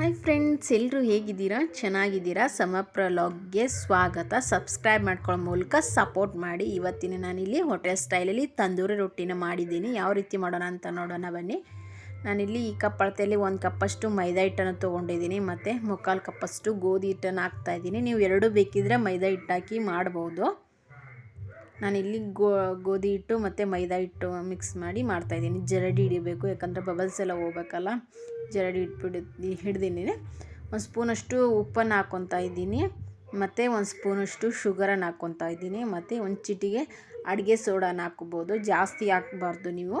Hi friends ಎಲ್ಲರೂ ಹೇಗಿದ್ದೀರಾ? ಚೆನ್ನಾಗಿದ್ದೀರಾ? ಸಮಪ್ರ ಲಾಗ್ಗೆ ಸ್ವಾಗತ. ಸಬ್ಸ್ಕ್ರೈಬ್ ಮಾಡ್ಕೊಳ್ಳೋ ಮೂಲಕ ಸಪೋರ್ಟ್ ಮಾಡಿ. ಇವತ್ತಿನ ನಾನಿಲ್ಲಿ ಹೋಟೆಲ್ ಸ್ಟೈಲಲ್ಲಿ ತಂದೂರಿ ರೊಟ್ಟಿನ ಮಾಡಿದ್ದೀನಿ. ಯಾವ ರೀತಿ ಮಾಡೋಣ ಅಂತ ನೋಡೋಣ ಬನ್ನಿ. ನಾನಿಲ್ಲಿ ಈ ಕಪ್ ಅಳತೆಯಲ್ಲಿ ಒಂದು ಕಪ್ಪಷ್ಟು ಮೈದಾ ಹಿಟ್ಟನ್ನು ತೊಗೊಂಡಿದ್ದೀನಿ. ಮತ್ತು ಮುಕ್ಕಾಲು ಕಪ್ಪಷ್ಟು ಗೋಧಿ ಹಿಟ್ಟನ್ನು ಹಾಕ್ತಾಯಿದ್ದೀನಿ ನೀವು ಎರಡು ಬೇಕಿದ್ದರೆ ಮೈದಾ ಹಿಟ್ಟಾಕಿ ಮಾಡ್ಬೋದು. ನಾನಿಲ್ಲಿ ಗೋ, ಗೋಧಿ ಹಿಟ್ಟು ಮತ್ತು ಮೈದಾ ಹಿಟ್ಟು ಮಿಕ್ಸ್ ಮಾಡಿ ಮಾಡ್ತಾಯಿದ್ದೀನಿ ಜರಡಿ ಹಿಡಿಬೇಕು, ಯಾಕಂದರೆ ಬಬಲ್ಸ್ ಎಲ್ಲ ಹೋಗ್ಬೇಕಲ್ಲ. ಜರಡಿ ಇಟ್ಬಿಡಿ ಹಿಡ್ದೀನಿ ಒಂದು ಸ್ಪೂನಷ್ಟು ಉಪ್ಪನ್ನು ಹಾಕ್ಕೊತಾ ಇದ್ದೀನಿ. ಮತ್ತು ಒಂದು ಸ್ಪೂನಷ್ಟು ಶುಗರನ್ನು ಹಾಕ್ಕೊತಾ ಇದ್ದೀನಿ. ಮತ್ತು ಒಂದು ಚಿಟಿಗೆ ಅಡುಗೆ ಸೋಡಾನ ಹಾಕ್ಬೋದು. ಜಾಸ್ತಿ ಹಾಕ್ಬಾರ್ದು ನೀವು.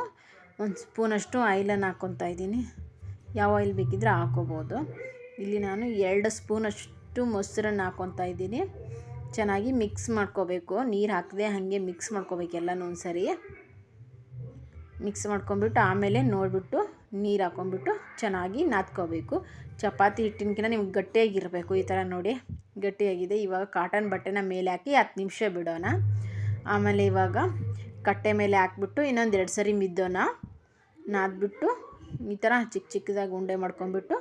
ಒಂದು ಸ್ಪೂನಷ್ಟು ಆಯಿಲನ್ನು ಹಾಕ್ಕೊತಾ ಇದ್ದೀನಿ. ಯಾವ ಆಯಿಲ್ ಬೇಕಿದ್ರೆ ಹಾಕೋಬೋದು ಇಲ್ಲಿ ನಾನು ಎರಡು ಸ್ಪೂನಷ್ಟು ಮೊಸರನ್ನು ಹಾಕ್ಕೊತಾ ಇದ್ದೀನಿ. ಚೆನ್ನಾಗಿ ಮಿಕ್ಸ್ ಮಾಡ್ಕೋಬೇಕು. ನೀರು ಹಾಕದೆ ಹಾಗೆ ಮಿಕ್ಸ್ ಮಾಡ್ಕೋಬೇಕು ಎಲ್ಲನೂ ಒಂದು ಸರಿ ಮಿಕ್ಸ್ ಮಾಡ್ಕೊಂಬಿಟ್ಟು ಆಮೇಲೆ ನೋಡಿಬಿಟ್ಟು ನೀರು ಹಾಕ್ಕೊಂಬಿಟ್ಟು ಚೆನ್ನಾಗಿ ನಾದ್ಕೋಬೇಕು. ಚಪಾತಿ ಹಿಟ್ಟಿನಕಿಂತ ನಿಮ್ಗೆ ಗಟ್ಟಿಯಾಗಿರಬೇಕು ಈ ಥರ ನೋಡಿ. ಗಟ್ಟಿಯಾಗಿದೆ. ಇವಾಗ ಕಾಟನ್ ಬಟ್ಟೆನ ಮೇಲೆ ಹಾಕಿ ಹತ್ತು ನಿಮಿಷ ಬಿಡೋಣ. ಆಮೇಲೆ ಇವಾಗ ಕಟ್ಟೆ ಮೇಲೆ ಹಾಕ್ಬಿಟ್ಟು ಇನ್ನೊಂದು ಎರಡು ಸರಿ ಮಿದ್ದೋಣ. ನಾದ್ಬಿಟ್ಟು ಈ ಥರ ಚಿಕ್ಕ ಚಿಕ್ಕದಾಗಿ ಉಂಡೆ ಮಾಡ್ಕೊಂಬಿಟ್ಟು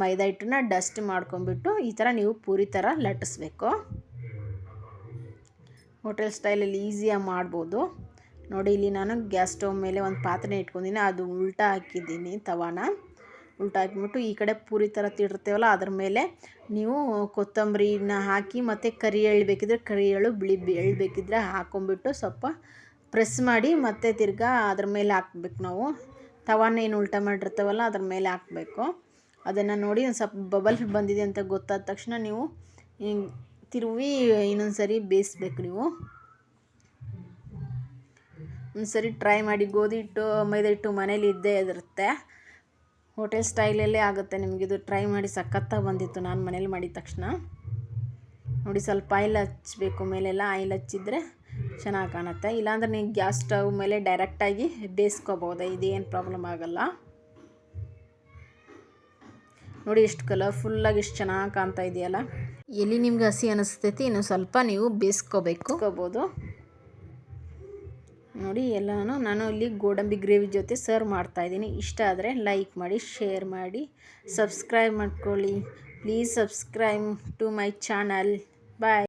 ಮೈದಾ ಹಿಟ್ಟನ್ನ ಡಸ್ಟ್ ಮಾಡ್ಕೊಂಬಿಟ್ಟು ಈ ಥರ ನೀವು ಪೂರಿ ಥರ ಲಟ್ಟಿಸ್ಬೇಕು. ಹೋಟೆಲ್ ಸ್ಟೈಲಲ್ಲಿ ಈಸಿಯಾಗಿ ಮಾಡ್ಬೋದು. ನೋಡಿ, ಇಲ್ಲಿ ನಾನು ಗ್ಯಾಸ್ ಸ್ಟವ್ ಮೇಲೆ ಒಂದು ಪಾತ್ರೆ ಇಟ್ಕೊಂಡಿನಿ ಅದು ಉಲ್ಟಾ ಹಾಕಿದ್ದೀನಿ ತವಾನ. ಉಲ್ಟಾ ಹಾಕಿಬಿಟ್ಟು ಈ ಕಡೆ ಪೂರಿ ಥರ ತಿಡಿರ್ತೇವಲ್ಲ ಅದ್ರ ಮೇಲೆ ನೀವು ಕೊತ್ತಂಬರಿನ ಹಾಕಿ ಮತ್ತು ಕರಿ ಎಳ್ಳು ಬೇಕಿದ್ರೆ ಕರಿ ಎಳ್ಳು, ಬಿಳಿ ಎಳ್ಳು ಬೇಕಿದ್ರೆ ಹಾಕೊಂಬಿಟ್ಟು ಸ್ವಲ್ಪ ಪ್ರೆಸ್ ಮಾಡಿ ಮತ್ತೆ ತಿರ್ಗಾ ಅದ್ರ ಮೇಲೆ ಹಾಕ್ಬೇಕು ನಾವು. ತವಾನ ಏನು ಉಲ್ಟಾ ಮಾಡಿರ್ತೇವಲ್ಲ, ಅದ್ರ ಮೇಲೆ ಹಾಕಬೇಕು. ಅದನ್ನು ನೋಡಿ ಒಂದು ಸ್ವಲ್ಪ ಬಬಲ್ ಬಂದಿದೆ ಅಂತ ಗೊತ್ತಾದ ತಕ್ಷಣ ನೀವು ತಿರುವಿ ಇನ್ನೊಂದು ಸರಿ ಬೇಯಿಸ್ಬೇಕು ನೀವು. ಒಂದು ಸರಿ ಟ್ರೈ ಮಾಡಿ ಗೋಧಿ ಹಿಟ್ಟು ಮೈದಾ ಹಿಟ್ಟು ಮನೇಲಿ ಇದ್ದೇ ಇರುತ್ತೆ. ಹೋಟೆಲ್ ಸ್ಟೈಲಲ್ಲೇ ಆಗುತ್ತೆ ನಿಮಗಿದು ಟ್ರೈ ಮಾಡಿ ಸಖತ್ತಾಗಿ ಬಂದಿತ್ತು. ನಾನು ಮನೇಲಿ ಮಾಡಿದ ತಕ್ಷಣ. ನೋಡಿ ಸ್ವಲ್ಪ ಆಯಿಲ್ ಹಚ್ಚಬೇಕು ಮೇಲೆಲ್ಲ ಆಯಿಲ್ ಹಚ್ಚಿದ್ರೆ ಚೆನ್ನಾಗಿ ಕಾಣುತ್ತೆ. ಇಲ್ಲಾಂದ್ರೆ ನೀವು ಗ್ಯಾಸ್ ಸ್ಟವ್ ಮೇಲೆ ಡೈರೆಕ್ಟಾಗಿ ಬೇಯಿಸ್ಕೋಬೋದು. ಇದೇನು ಪ್ರಾಬ್ಲಮ್ ಆಗೋಲ್ಲ. ನೋಡಿ ಎಷ್ಟು ಕಲರ್ಫುಲ್ಲಾಗಿ ಎಷ್ಟು ಚೆನ್ನಾಗಿ ಕಾಣ್ತಾ ಇದೆಯಲ್ಲ. ಎಲ್ಲಿ ನಿಮ್ಗೆ ಹಸಿ ಅನಿಸ್ತೈತಿ ಇನ್ನು ಸ್ವಲ್ಪ ನೀವು ಬೇಯಿಸ್ಕೋಬೇಕು. ಕೋಬೋದು ನೋಡಿ ಎಲ್ಲನೂ ನಾನು ಇಲ್ಲಿ ಗೋಡಂಬಿ ಗ್ರೇವಿ ಜೊತೆ ಸರ್ವ್ ಮಾಡ್ತಾ ಇದ್ದೀನಿ. ಇಷ್ಟ ಆದರೆ ಲೈಕ್ ಮಾಡಿ ಶೇರ್ ಮಾಡಿ ಸಬ್ಸ್ಕ್ರೈಬ್ ಮಾಡ್ಕೊಳ್ಳಿ. Please subscribe to my channel bye